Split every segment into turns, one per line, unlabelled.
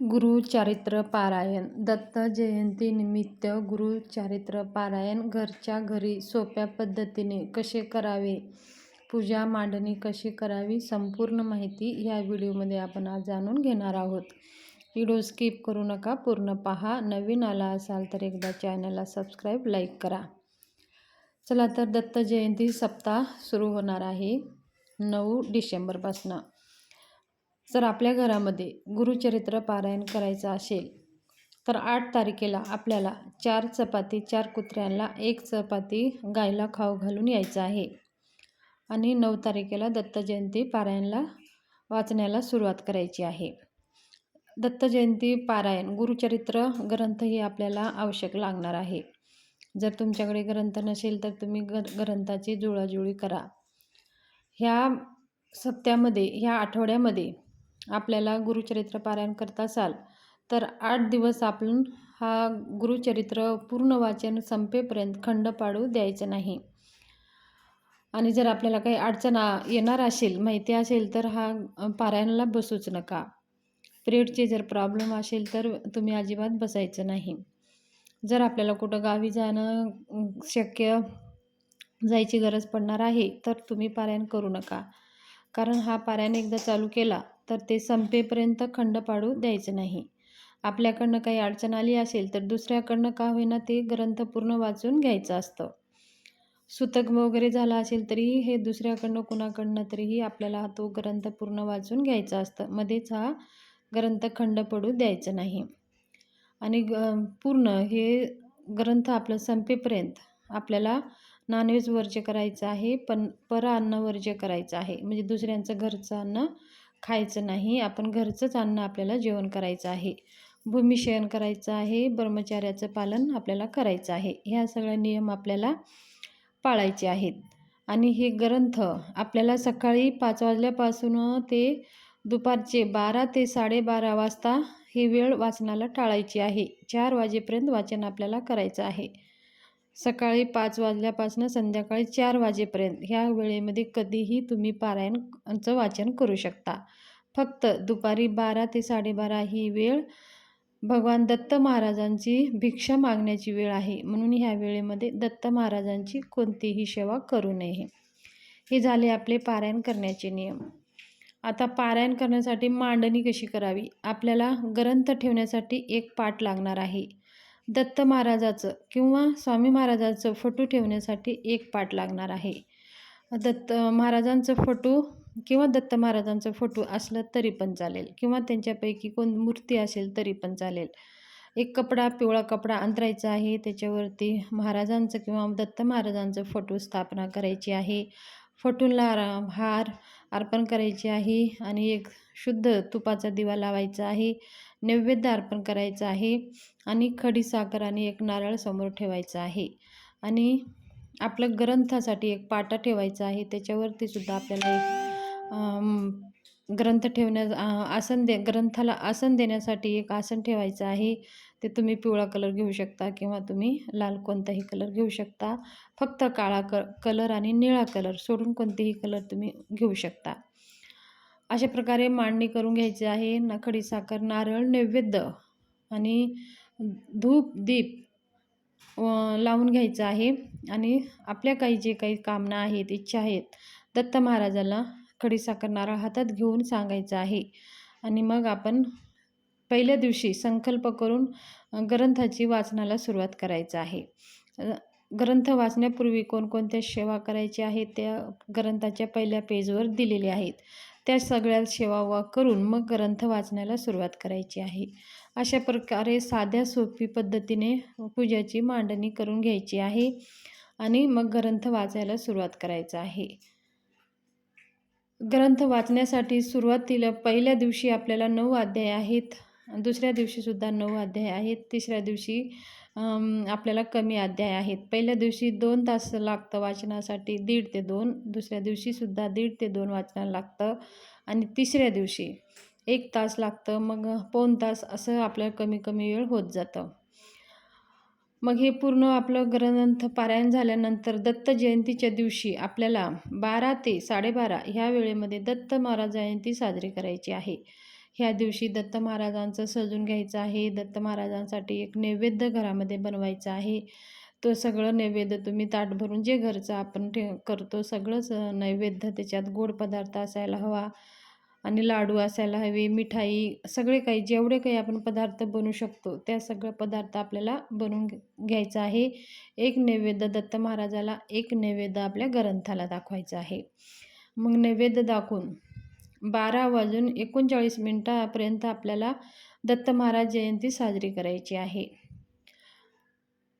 गुरुचारित्र पारायण. दत्त जयंतीनिमित्त गुरुचारित्र पारायण घरच्या घरी सोप्या पद्धतीने कसे करावे? पूजा मांडणी कशी करावी? संपूर्ण माहिती या व्हिडिओमध्ये आपण आज जाणून घेणार आहोत. व्हिडिओ स्किप करू नका पूर्ण पहा. नवीन आला असाल तर एकदा चॅनलला सबस्क्राईब लाईक करा. चला तर दत्त जयंती सप्ताह सुरू होणार आहे. नऊ डिसेंबरपासनं. जर आपल्या घरामध्ये गुरुचरित्र पारायण करायचं असेल तर आठ तारखेला आपल्याला चार चपाती चार कुत्र्यांना एक चपाती गायला खाऊ घालून यायचं आहे. आणि नऊ तारखेला दत्त जयंती पारायणला वाचण्याला सुरुवात करायची आहे. दत्त जयंती पारायण गुरुचरित्र ग्रंथ हे आपल्याला आवश्यक लागणार आहे. जर तुमच्याकडे ग्रंथ नसेल तर तुम्ही ग ग्रंथाची जुळाजुळी करा. ह्या सप्त्यामध्ये ह्या आठवड्यामध्ये आपल्याला गुरुचरित्र पारायण करत असाल तर आठ दिवस आपण हा गुरुचरित्र पूर्ण वाचन संपेपर्यंत खंड पाडू द्यायचं नाही. आणि जर आपल्याला काही अडचण येणार असेल माहिती असेल तर हा पारायणाला बसूच नका. पिरियडचे जर प्रॉब्लेम असेल तर तुम्ही अजिबात बसायचं नाही. जर आपल्याला कुठं गावी जाणं शक्य जायची गरज पडणार आहे तर तुम्ही पारायण करू नका. कारण हा पारायण एकदा चालू केला तर ते संपेपर्यंत खंड पाडू द्यायचं नाही. आपल्याकडनं काही अडचण आली असेल तर दुसऱ्याकडनं का होईना ते ग्रंथ पूर्ण वाचून घ्यायचं असतं. सुतक वगैरे झाला असेल तरीही हे दुसऱ्याकडनं कुणाकडनं तरीही आपल्याला तो ग्रंथ पूर्ण वाचून घ्यायचा असतं. मध्येच हा ग्रंथ खंड पडू द्यायचं नाही. आणि ग पूर्ण हे ग्रंथ आपलं संपेपर्यंत आपल्याला नॉनव्हेज वर्ज्य करायचं आहे पण पर अन्न वर्ज्य करायचं आहे. म्हणजे दुसऱ्यांचं घरचं अन्न खायचं नाही आपण घरचंच अन्न आपल्याला जेवण करायचं आहे. भूमिशयन करायचं आहे ब्रह्मचार्याचं पालन आपल्याला करायचं आहे. ह्या सगळ्या नियम आपल्याला पाळायचे आहेत. आणि हे ग्रंथ आपल्याला सकाळी पाच वाजल्यापासून ते दुपारचे बारा ते साडेबारा वाजता ही वेळ वाचनाला टाळायची आहे. चार वाजेपर्यंत वाचन आपल्याला करायचं आहे. सकाळी पाच वाजल्यापासून संध्याकाळी चार वाजेपर्यंत ह्या वेळेमध्ये कधीही तुम्ही पारायणचं वाचन करू शकता. फक्त दुपारी बारा ते साडेबारा ही वेळ भगवान दत्त महाराजांची भिक्षा मागण्याची वेळ आहे. म्हणून ह्या वेळेमध्ये दत्त महाराजांची कोणतीही सेवा करू नये. हे झाले आपले पारायण करण्याचे नियम. आता पारायण करण्यासाठी मांडणी कशी करावी? आपल्याला ग्रंथ ठेवण्यासाठी एक पाठ लागणार आहे. दत्त महाराजाचं किंवा स्वामी महाराजाचं फोटो ठेवण्यासाठी एक पाठ लागणार आहे. दत्त महाराजांचं फोटो किंवा दत्त महाराजांचं फोटो असलं तरी पण चालेल किंवा त्यांच्यापैकी कोण मूर्ती असेल तरी पण चालेल. एक कपडा पिवळा कपडा अंतरायचा आहे त्याच्यावरती महाराजांचं किंवा दत्त महाराजांचं फोटो स्थापना करायची आहे. फोटोला हार अर्पण करायची आहे आणि एक शुद्ध तुपाचा दिवा लावायचा आहे. नैवेद्य अर्पण करायचं आहे आणि खडी साखर आणि एक नारळ समोर ठेवायचं आहे. आणि आपलं ग्रंथासाठी एक पाटा ठेवायचा आहे. त्याच्यावरती सुद्धा आपल्याला एक ग्रंथ ठेवण्या आसन दे ग्रंथाला आसन देण्यासाठी एक आसन ठेवायचं आहे. ते तुम्ही पिवळा कलर घेऊ शकता किंवा तुम्ही लाल कोणताही कलर घेऊ शकता. फक्त काळा क कलर आणि निळा कलर सोडून कोणतेही कलर तुम्ही घेऊ शकता. अशा प्रकारे मांडणी करून घ्यायची आहे. नखडी साखर नारळ नैवेद्य आणि धूप दीप लावून घ्यायचं आहे. आणि आपल्या काही जे काही कामना आहेत इच्छा आहेत दत्त महाराजाला खडीसाखर नारळ हातात घेऊन सांगायचं आहे. आणि मग आपण पहिल्या दिवशी संकल्प करून ग्रंथाची वाचनाला सुरुवात करायचं आहे. ग्रंथ वाचण्यापूर्वी कोणकोणत्या सेवा करायच्या आहेत त्या ग्रंथाच्या पहिल्या पेजवर दिलेल्या आहेत. त्या सगळ्या सेवा वा करून मग ग्रंथ वाचण्याला सुरुवात करायची आहे. अशा प्रकारे साध्या सोपी पद्धतीने पूजाची मांडणी करून घ्यायची आहे आणि मग ग्रंथ वाचायला सुरुवात करायचं आहे. ग्रंथ वाचण्यासाठी सुरुवातीला पहिल्या दिवशी आपल्याला नऊ अध्याय आहेत. दुसऱ्या दिवशीसुद्धा नऊ अध्याय आहेत. तिसऱ्या दिवशी आपल्याला कमी अध्याय आहेत. पहिल्या दिवशी दोन तास लागतं वाचनासाठी दीड ते दोन. दुसऱ्या दिवशीसुद्धा दीड ते दोन वाचनाला लागतं आणि तिसऱ्या दिवशी एक तास लागतं. मग पाऊन तास असं आपल्याला कमी कमी वेळ होत जातं. मग हे पूर्ण आपलं ग्रंथ पारायण झाल्यानंतर दत्त जयंतीच्या दिवशी आपल्याला बारा ते साडेबारा ह्या वेळेमध्ये दत्त महाराज जयंती साजरी करायची आहे. ह्या दिवशी दत्त महाराजांचं सजून घ्यायचं आहे. दत्त महाराजांसाठी एक नैवेद्य घरामध्ये बनवायचं आहे. तो सगळं नैवेद्य तुम्ही ताट भरून जे घरचं आपण ठे करतो सगळंच नैवेद्य त्याच्यात गोड पदार्थ असायला हवा आणि लाडू असायला हवे मिठाई सगळे काही जेवढे काही आपण पदार्थ बनवू शकतो त्या सगळं पदार्थ आपल्याला बनवून घ्यायचं आहे. एक नैवेद्य दत्त महाराजाला एक नैवेद्य आपल्या ग्रंथाला दाखवायचं आहे. मग नैवेद्य दाखवून बारा वाजून एकोणचाळीस मिनटापर्यंत आपल्याला दत्त महाराज जयंती साजरी करायची आहे.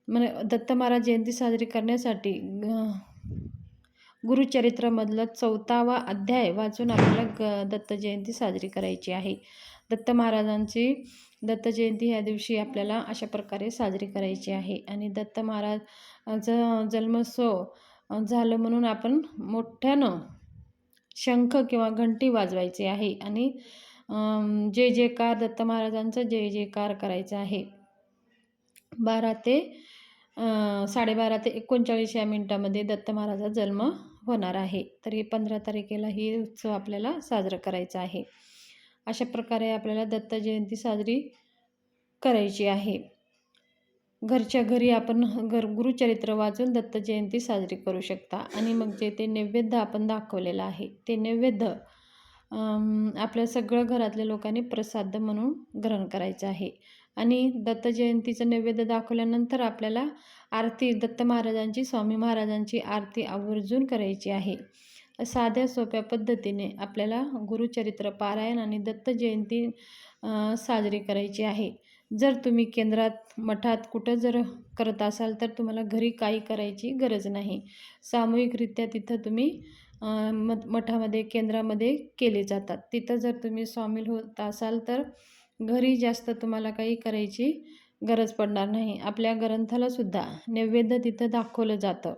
म्हणजे दत्त महाराज जयंती साजरी करण्यासाठी गुरुचरित्रामधला चौथावा अध्याय वाचून आपल्याला ग दत्त जयंती साजरी करायची आहे. दत्त महाराजांची दत्त जयंती ह्या दिवशी आपल्याला अशा प्रकारे साजरी करायची आहे. आणि दत्त महाराजचं जन्मोत्सव झालं म्हणून आपण मोठ्यानं शंख किंवा घंटी वाजवायची आहे आणि जय कार दत्त महाराजांचं जय कार करायचं आहे. बारा ते साडेबारा ते एकोणचाळीस या मिनटामध्ये दत्त महाराजा जन्म होणार आहे. तरी पंधरा तारखेला ही उत्सव आपल्याला साजरा करायचा आहे. अशा प्रकारे आपल्याला दत्त जयंती साजरी करायची आहे. घरच्या घरी आपण घर गुरुचरित्र वाचून दत्त जयंती साजरी करू शकता. आणि मग जे ते नैवेद्य आपण दाखवलेलं आहे ते नैवेद्य आपल्या सगळं घरातल्या लोकांनी प्रसाद म्हणून ग्रहण करायचं आहे. आणि दत्त जयंतीचं नैवेद्य दाखवल्यानंतर आपल्याला आरती दत्त महाराजांची स्वामी महाराजांची आरती आवर्जून करायची आहे. साध्या सोप्या पद्धतीने आपल्याला गुरुचरित्र पारायण आणि दत्त जयंती साजरी करायची आहे. जर तुम्ही केंद्रात मठात कुठं जर करत असाल तर तुम्हाला घरी काही करायची गरज नाही. सामूहिकरित्या तिथं तुम्ही म मठामध्ये केंद्रामध्ये केले जातात. तिथं जर तुम्ही सामील होत असाल तर घरी जास्त तुम्हाला काही करायची गरज पडणार नाही. आपल्या ग्रंथालासुद्धा नैवेद्य तिथं दाखवलं जातं.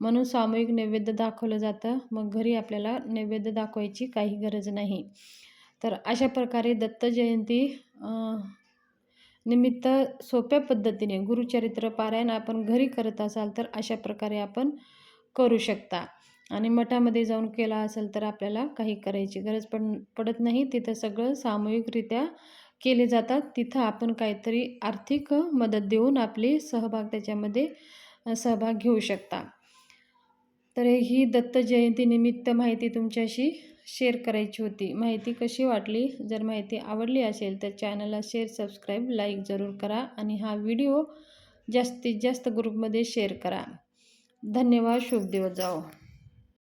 म्हणून सामूहिक नैवेद्य दाखवलं जातं. मग घरी आपल्याला नैवेद्य दाखवायची काही गरज नाही. तर अशा प्रकारे दत्त जयंती निमित्त सोप्या पद्धतीने गुरुचरित्र पारायण आपण घरी करत असाल तर अशा प्रकारे आपण करू शकता. आणि मठामध्ये जाऊन केला असेल तर आपल्याला काही करायची गरज पड पडत नाही. तिथं सगळं सामूहिकरित्या केले जातात. तिथं आपण काहीतरी आर्थिक मदत देऊन आपली सहभाग त्याच्यामध्ये सहभाग घेऊ शकता. तर ही दत्त जयंतीनिमित्त माहिती तुमच्याशी शेअर करायची होती. माहिती कशी वाटली? जर माहिती आवडली असेल तर चॅनलला शेअर सबस्क्राईब लाईक जरूर करा आणि हा व्हिडिओ जास्तीत जास्त ग्रुपमध्ये शेअर करा. धन्यवाद. शुभ दिवस जाओ.